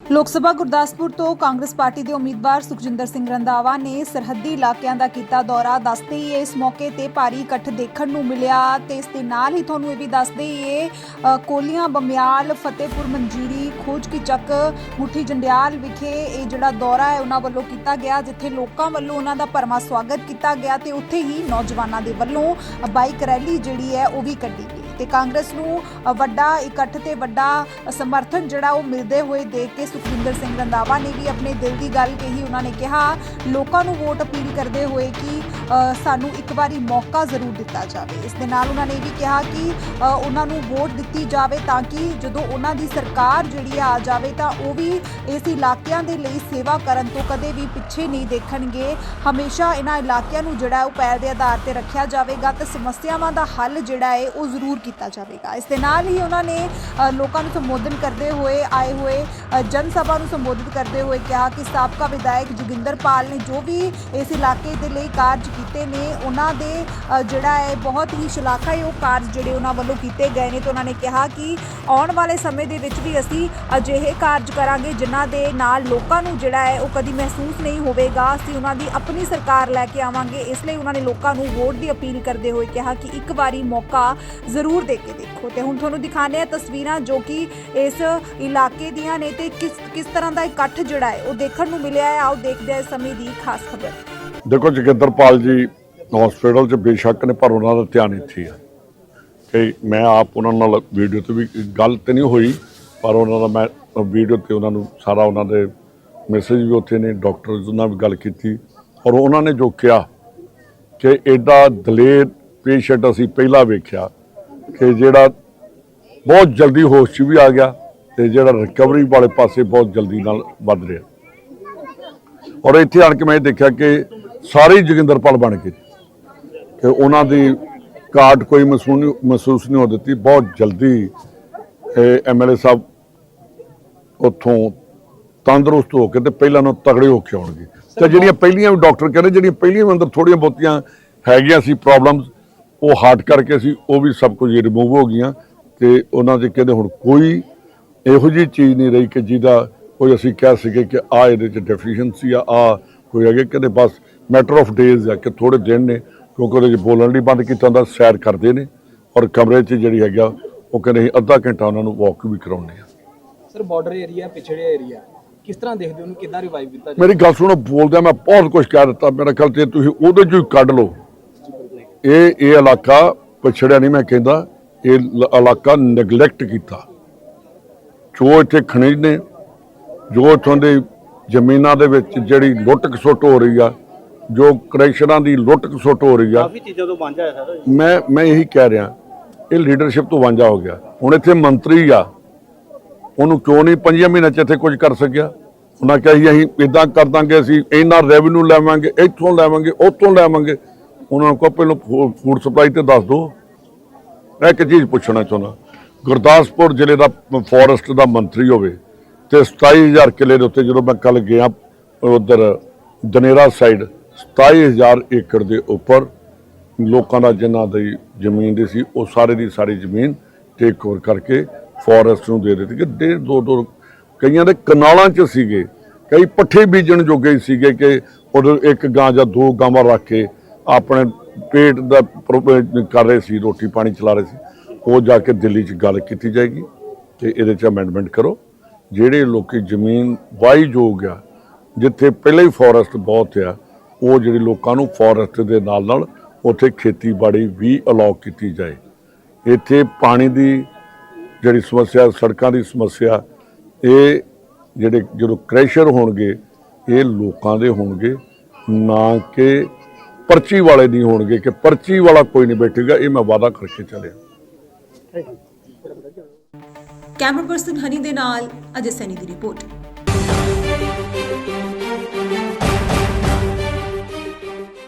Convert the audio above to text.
ਲੋਕ ਸਭਾ ਗੁਰਦਾਸਪੁਰ ਤੋਂ ਕਾਂਗਰਸ ਪਾਰਟੀ ਦੇ ਉਮੀਦਵਾਰ ਸੁਖਜਿੰਦਰ ਸਿੰਘ ਰੰਧਾਵਾ ਨੇ ਸਰਹੱਦੀ ਇਲਾਕਿਆਂ ਦਾ ਕੀਤਾ ਦੌਰਾ। ਦੱਸਦੇ ਹੀ ਇਸ ਮੌਕੇ ਤੇ ਭਾਰੀ ਇਕੱਠ ਦੇਖਣ ਨੂੰ ਮਿਲਿਆ ਤੇ ਇਸ ਦੇ ਨਾਲ ਹੀ ਤੁਹਾਨੂੰ ਇਹ ਵੀ ਦੱਸਦੇ ਹੀ ਇਹ ਕੋਲੀਆਂ, ਬਮਿਆਲ, ਫਤਿਹਪੁਰ, ਮੰਜੀਰੀ, ਖੋਜ ਕੀ ਚੱਕ, ਮੁੱਠੀ ਜੰਡਿਆਲ ਵਿਖੇ ਇਹ ਜਿਹੜਾ ਦੌਰਾ ਹੈ ਉਹਨਾਂ ਵੱਲੋਂ ਕੀਤਾ ਗਿਆ, ਜਿੱਥੇ ਲੋਕਾਂ ਵੱਲੋਂ ਉਹਨਾਂ ਦਾ ਭਰਮਾ ਸਵਾਗਤ ਕੀਤਾ ਗਿਆ ਤੇ ਉੱਥੇ ਹੀ ਨੌਜਵਾਨਾਂ ਦੇ ਵੱਲੋਂ ਬਾਈਕ ਰੈਲੀ ਜਿਹੜੀ ਹੈ ਉਹ ਵੀ ਕੱਢੀ ਤੇ ਕਾਂਗਰਸ ਨੂੰ ਵੱਡਾ ਇਕੱਠ ਤੇ ਵੱਡਾ ਸਮਰਥਨ ਜਿਹੜਾ ਉਹ ਮਿਲਦੇ ਹੋਏ ਦੇਖ ਕੇ ਸੁਖਵਿੰਦਰ ਸਿੰਘ ਰੰਧਾਵਾ ਨੇ ਵੀ ਆਪਣੇ ਦਿਲ ਦੀ ਗੱਲ ਕਹੀ। ਉਹਨਾਂ ਨੇ ਕਿਹਾ, ਲੋਕਾਂ ਨੂੰ ਵੋਟ ਅਪੀਲ ਕਰਦੇ ਹੋਏ ਕਿ ਸਾਨੂੰ ਇੱਕ ਵਾਰੀ ਮੌਕਾ ਜ਼ਰੂਰ ਦਿੱਤਾ ਜਾਵੇ। ਇਸ ਦੇ ਨਾਲ ਉਹਨਾਂ ਨੇ ਇਹ ਵੀ ਕਿਹਾ ਕਿ ਉਹਨਾਂ ਨੂੰ ਵੋਟ ਦਿੱਤੀ ਜਾਵੇ ਤਾਂ ਕਿ ਜਦੋਂ ਉਹਨਾਂ ਦੀ ਸਰਕਾਰ ਜਿਹੜੀ ਆ ਜਾਵੇ ਤਾਂ ਉਹ ਵੀ ਇਸ ਇਲਾਕਿਆਂ ਦੇ ਲਈ ਸੇਵਾ ਕਰਨ ਤੋਂ ਕਦੇ ਵੀ ਪਿੱਛੇ ਨਹੀਂ ਦੇਖਣਗੇ। ਹਮੇਸ਼ਾ ਇਹਨਾਂ ਇਲਾਕਿਆਂ ਨੂੰ ਜਿਹੜਾ ਉਹ ਪੈਰ ਦੇ ਆਧਾਰ ਤੇ ਰੱਖਿਆ ਜਾਵੇਗਾ ਤੇ ਸਮੱਸਿਆਵਾਂ ਦਾ ਹੱਲ ਜਿਹੜਾ ਹੈ ਉਹ ਜ਼ਰੂਰ ਕੀਤਾ ਜਾਵੇਗਾ। ਇਸ ਦੇ ਨਾਲ ਹੀ ਉਹਨਾਂ ਨੇ ਲੋਕਾਂ ਨੂੰ ਸੰਬੋਧਨ ਕਰਦੇ ਹੋਏ ਆਏ ਹੋਏ ਅ, ਜਨ ਸਭਾ ਨੂੰ ਸੰਬੋਧਿਤ ਕਰਦੇ ਹੋਏ ਕਿਹਾ ਕਿ ਸਾਬਕਾ ਵਿਧਾਇਕ ਜੋਗਿੰਦਰ ਪਾਲ ਨੇ ਜੋ ਵੀ ਇਸ ਇਲਾਕੇ ਦੇ ਲਈ ਕਾਰਜ ਕੀਤੇ ਨੇ ਉਹਨਾਂ ਦੇ ਜਿਹੜਾ ਹੈ ਬਹੁਤ ਹੀ ਸ਼ਲਾਘਾਯੋਗ ਕਾਰਜ ਜਿਹੜੇ ਉਹਨਾਂ ਵੱਲੋਂ ਕੀਤੇ ਗਏ ਨੇ। ਤੇ ਉਹਨਾਂ ਨੇ ਕਿਹਾ ਕਿ ਆਉਣ ਵਾਲੇ ਸਮੇਂ ਦੇ ਵਿੱਚ ਵੀ ਅਸੀਂ ਅਜਿਹੇ ਕਾਰਜ ਕਰਾਂਗੇ ਜਿਨ੍ਹਾਂ ਦੇ ਨਾਲ ਲੋਕਾਂ ਨੂੰ ਜਿਹੜਾ ਹੈ ਉਹ ਕਦੀ ਮਹਿਸੂਸ ਨਹੀਂ ਹੋਵੇਗਾ। ਅਸੀਂ ਉਹਨਾਂ ਦੀ ਆਪਣੀ ਸਰਕਾਰ ਲੈ ਕੇ ਆਵਾਂਗੇ। ਇਸ ਲਈ ਉਹਨਾਂ ਨੇ ਲੋਕਾਂ ਨੂੰ ਵੋਟ ਦੀ ਅਪੀਲ ਕਰਦੇ ਹੋਏ ਕਿਹਾ ਕਿ ਇੱਕ ਵਾਰੀ ਮੌਕਾ ਜ਼ਰੂਰ ਦੇ ਕੇ ਦੇਖੋ। ਤੇ ਹੁਣ ਤੁਹਾਨੂੰ ਦਿਖਾਣੇ ਆ ਤਸਵੀਰਾਂ ਜੋ ਕਿ ਇਸ ਇਲਾਕੇ ਦੀਆਂ ਨੇ ਤੇ ਕਿਸ ਕਿਸ ਤਰ੍ਹਾਂ ਦਾ ਇਕੱਠ ਜਿਹੜਾ ਹੈ, ਉਹ ਦੇਖਣ ਨੂੰ ਮਿਲਿਆ ਹੈ। ਆਓ ਦੇਖਦੇ ਹਾਂ ਇਸ ਸਮੇਂ ਦੀ ਖਾਸ ਖਬਰ। ਦੇਖੋ ਜਗਿੰਦਰਪਾਲ ਜੀ ਹਸਪੀਟਲ 'ਚ ਬੇਸ਼ੱਕ ਨੇ, ਪਰ ਉਹਨਾਂ ਦਾ ਧਿਆਨ ਇੱਥੇ ਆ। ਕਿ ਮੈਂ ਆਪ ਉਹਨਾਂ ਨਾਲ ਵੀਡੀਓ ਤੇ ਵੀ ਗੱਲ ਤੇ ਨਹੀਂ ਹੋਈ, ਪਰ ਉਹਨਾਂ ਦਾ ਮੈਂ ਵੀਡੀਓ ਤੇ ਉਹਨਾਂ ਨੂੰ ਸਾਰਾ ਉਹਨਾਂ ਦੇ ਮੈਸੇਜ ਵੀ ਉੱਥੇ ਨੇ ਡਾਕਟਰ ਨਾਲ ਵੀ ਗੱਲ ਕੀਤੀ। ਔਰ ਉਹਨਾਂ ਨੇ ਜੋ ਕਿਹਾ ਕਿ ਐਡਾ ਦਲੇਰ ਪੇਸ਼ੈਂਟ ਅਸੀਂ ਪਹਿਲਾਂ ਵੇਖਿਆ ਕਿ ਜਿਹੜਾ ਬਹੁਤ ਜਲਦੀ ਹੋਸ਼ 'ਚ ਵੀ ਆ ਗਿਆ ਤੇ ਜਿਹੜਾ ਰਿਕਵਰੀ ਵਾਲੇ ਪਾਸੇ ਬਹੁਤ ਜਲਦੀ ਨਾਲ ਵੱਧ ਰਿਹਾ। ਔਰ ਇੱਥੇ ਆਣ ਕੇ ਮੈਂ ਇਹ ਦੇਖਿਆ ਕਿ ਸਾਰੇ ਜੋਗਿੰਦਰਪਾਲ ਬਣ ਗਏ ਕਿ ਉਹਨਾਂ ਦੀ ਕਾਰਡ ਕੋਈ ਮਹਿਸੂਸ ਨਹੀਂ ਮਹਿਸੂਸ ਨਹੀਂ ਹੋ ਦਿੱਤੀ। ਬਹੁਤ ਜਲਦੀ ਐਮਐਲਏ ਸਾਹਿਬ ਉੱਥੋਂ ਤੰਦਰੁਸਤ ਹੋ ਕੇ ਤੇ ਪਹਿਲਾਂ ਨੂੰ ਤਗੜੇ ਹੋ ਕੇ ਆਉਣਗੇ। ਤੇ ਜਿਹੜੀਆਂ ਪਹਿਲੀਆਂ ਵੀ ਡਾਕਟਰ ਕਹਿੰਦੇ ਜਿਹੜੀਆਂ ਪਹਿਲੀਆਂ ਵੀ ਅੰਦਰ ਥੋੜੀਆਂ ਬਹੁਤੀਆਂ ਹੈਗੀਆਂ ਸੀ ਪ੍ਰੋਬਲਮਸ ਉਹ ਹਾਰਟ ਕਰਕੇ ਸੀ ਉਹ ਵੀ ਸਭ ਕੁਝ ਰਿਮੂਵ ਹੋ ਗਈਆਂ ਤੇ ਉਹਨਾਂ ਦੇ ਕਹਿੰਦੇ ਹੁਣ ਕੋਈ ਇਹੋ ਜਿਹੀ ਚੀਜ਼ ਨਹੀਂ ਰਹੀ ਕਿ ਜਿਹਦਾ ਕੋਈ ਅਸੀਂ ਕਹਿ ਸਕੇ ਕਿ ਆ ਇਹਦੇ ਚ ਡੈਫੀਸ਼ੀਐਂਸੀ ਆ ਆ ਕੋਈ ਹੈਗੇ। ਕਹਿੰਦੇ ਬਸ ਮੈਟਰ ਆਫ ਡੇਜ਼ ਆ ਕਿ ਥੋੜੇ ਦਿਨ ਨੇ ਕਿਉਂਕਿ ਉਹਦੇ ਚ ਬੋਲਣ ਲਈ ਬੰਦ ਕੀਤਾ ਹੁੰਦਾ ਸੈਰ ਕਰਦੇ ਨੇ ਔਰ ਕਮਰੇ 'ਚ ਜਿਹੜੀ ਹੈਗਾ ਉਹ ਕਹਿੰਦੇ ਅਸੀਂ ਅੱਧਾ ਘੰਟਾ ਉਹਨਾਂ ਨੂੰ ਵਾਕ ਵੀ ਕਰਾਉਂਦੇ ਆ ਸਰ ਬਾਰਡਰ ਏਰੀਆ ਪਿਛੜੇ ਏਰੀਆ ਕਿਸ ਤਰ੍ਹਾਂ ਦੇਖਦੇ ਉਹਨੂੰ ਕਿੱਦਾਂ ਰਿਵਾਈਵ ਕੀਤਾ ਜਾਵੇ ਮੇਰੀ ਗੱਲ ਸੁਣੋ ਬੋਲਦਿਆਂ ਮੈਂ ਬਹੁਤ ਕੁਝ ਕਹਿ ਦਿੱਤਾ। ਮੇਰਾ ਖਿਆਲ ਤੇ ਤੁਸੀਂ ਉਹਦੇ ਚੋਂ ਹੀ ਕੱਢ ਲਓ। ਇਹ ਇਹ ਇਲਾਕਾ ਪਛੜਿਆ ਨਹੀਂ ਮੈਂ ਕਹਿੰਦਾ ਇਹ ਇਲਾਕਾ ਨੈਗਲੈਕਟ ਕੀਤਾ। ਜੋ ਇੱਥੇ ਖਣਿਜ ਨੇ ਜੋ ਇੱਥੋਂ ਦੇ ਜ਼ਮੀਨਾਂ ਦੇ ਵਿੱਚ ਜਿਹੜੀ ਲੁੱਟ ਖਸੁੱਟ ਹੋ ਰਹੀ ਆ ਜੋ ਕਰੈਕਸ਼ਨਾਂ ਦੀ ਲੁੱਟ ਖਸੁੱਟ ਹੋ ਰਹੀ ਆ ਕਾਫੀ ਚੀਜ਼ਾਂ ਤੋਂ ਵਾਂਝਾ ਹੈ ਸਰ ਮੈਂ ਮੈਂ ਇਹੀ ਕਹਿ ਰਿਹਾ ਇਹ ਲੀਡਰਸ਼ਿਪ ਤੋਂ ਵਾਂਝਾ ਹੋ ਗਿਆ। ਹੁਣ ਇੱਥੇ ਮੰਤਰੀ ਆ ਉਹਨੂੰ ਕਿਉਂ ਨਹੀਂ ਪੰਜੀਆਂ ਮਹੀਨਿਆਂ ਚ ਇੱਥੇ ਕੁਝ ਕਰ ਸਕਿਆ? ਉਹਨਾਂ ਕਿਹਾ ਅਸੀਂ ਇਦਾਂ ਕਰ ਦਾਂਗੇ ਅਸੀਂ ਇੰਨਾ ਰੈਵਨਿਊ ਲੈਵਾਂਗੇ ਇੱਥੋਂ ਲੈਵਾਂਗੇ ਉੱਥੋਂ ਲੈਵਾਂਗੇ। ਉਹਨਾਂ ਨੂੰ ਕਹੋ, ਪਹਿਲਾਂ ਫੂਡ ਸਪਲਾਈ ਤੇ ਦੱਸ ਦਿਓ। ਮੈਂ ਇੱਕ ਚੀਜ਼ ਪੁੱਛਣਾ ਚਾਹੁੰਦਾ। ਗੁਰਦਾਸਪੁਰ ਜ਼ਿਲ੍ਹੇ ਦਾ ਫੋਰੈਸਟ ਦਾ ਮੰਤਰੀ ਹੋਵੇ ਤੇ 27000 ਕਿੱਲੇ ਦੇ ਉੱਤੇ ਜਦੋਂ ਮੈਂ ਕੱਲ ਗਿਆ ਉਧਰ ਦਨੇਰਾ ਸਾਈਡ 27000 ਏਕੜ ਦੇ ਉੱਪਰ ਲੋਕਾਂ ਦਾ ਜਿਨ੍ਹਾਂ ਦੀ ਜ਼ਮੀਨ ਦੀ ਸੀ, ਉਹ ਸਾਰੇ ਦੀ ਸਾਰੀ ਜ਼ਮੀਨ ਟੇਕ ਓਵਰ ਕਰਕੇ ਫੋਰੈਸਟ ਨੂੰ ਦੇ ਦਿੱਤੀ। ਕਿ ਡੇਢ ਦੋ ਦੋ ਕਈਆਂ ਦੇ ਕਨਾਲਾਂ 'ਚ ਸੀਗੇ, ਕਈ ਪੱਠੇ ਬੀਜਣ ਜੋਗੇ ਸੀਗੇ ਕਿ ਉਹ ਇੱਕ ਗਾਂ ਜਾਂ ਦੋ ਗਾਵਾਂ ਰੱਖ ਕੇ ਆਪਣੇ ਪੇਟ ਦਾ ਪ੍ਰੋ- ਕਰ ਰਹੇ ਸੀ, ਰੋਟੀ ਪਾਣੀ ਚਲਾ ਰਹੇ ਸੀ। ਉਹ ਜਾ ਕੇ ਦਿੱਲੀ 'ਚ ਗੱਲ ਕੀਤੀ ਜਾਏਗੀ ਕਿ ਇਹਦੇ 'ਚ ਅਮੈਂਡਮੈਂਟ ਕਰੋ। ਜਿਹੜੇ ਲੋਕੀ ਜ਼ਮੀਨ ਵਾਈ ਯੋਗ ਆ, ਜਿੱਥੇ ਪਹਿਲਾਂ ਹੀ ਫੋਰੈਸਟ ਬਹੁਤ ਆ, ਉਹ ਜਿਹੜੇ ਲੋਕਾਂ ਨੂੰ ਫੋਰੈਸਟ ਦੇ ਨਾਲ ਨਾਲ ਉੱਥੇ ਖੇਤੀਬਾੜੀ ਵੀ ਅਲਾਉ ਕੀਤੀ ਜਾਏ। ਇੱਥੇ ਪਾਣੀ ਦੀ ਜਿਹੜੀ ਸਮੱਸਿਆ, ਸੜਕਾਂ ਦੀ ਸਮੱਸਿਆ, ਇਹ ਜਿਹੜੇ ਜਦੋਂ ਕ੍ਰੈਸ਼ਰ ਹੋਣਗੇ, ਇਹ ਲੋਕਾਂ ਦੇ ਹੋਣਗੇ, ਨਾ ਕਿ ਪਰਚੀ ਵਾਲੇ ਨਹੀਂ ਹੋਣਗੇ ਕਿ ਪਰਚੀ ਵਾਲਾ ਕੋਈ ਨਹੀਂ ਬੈਠੇਗਾ, ਇਹ ਮੈਂ ਵਾਅਦਾ ਕਰਕੇ ਚੱਲਿਆ। ਕੈਮਰਾ ਪਰਸਨ ਹਨੀ ਦੇ ਨਾਲ ਅਜੇ ਸੈਨੀ ਦੀ ਰਿਪੋਰਟ।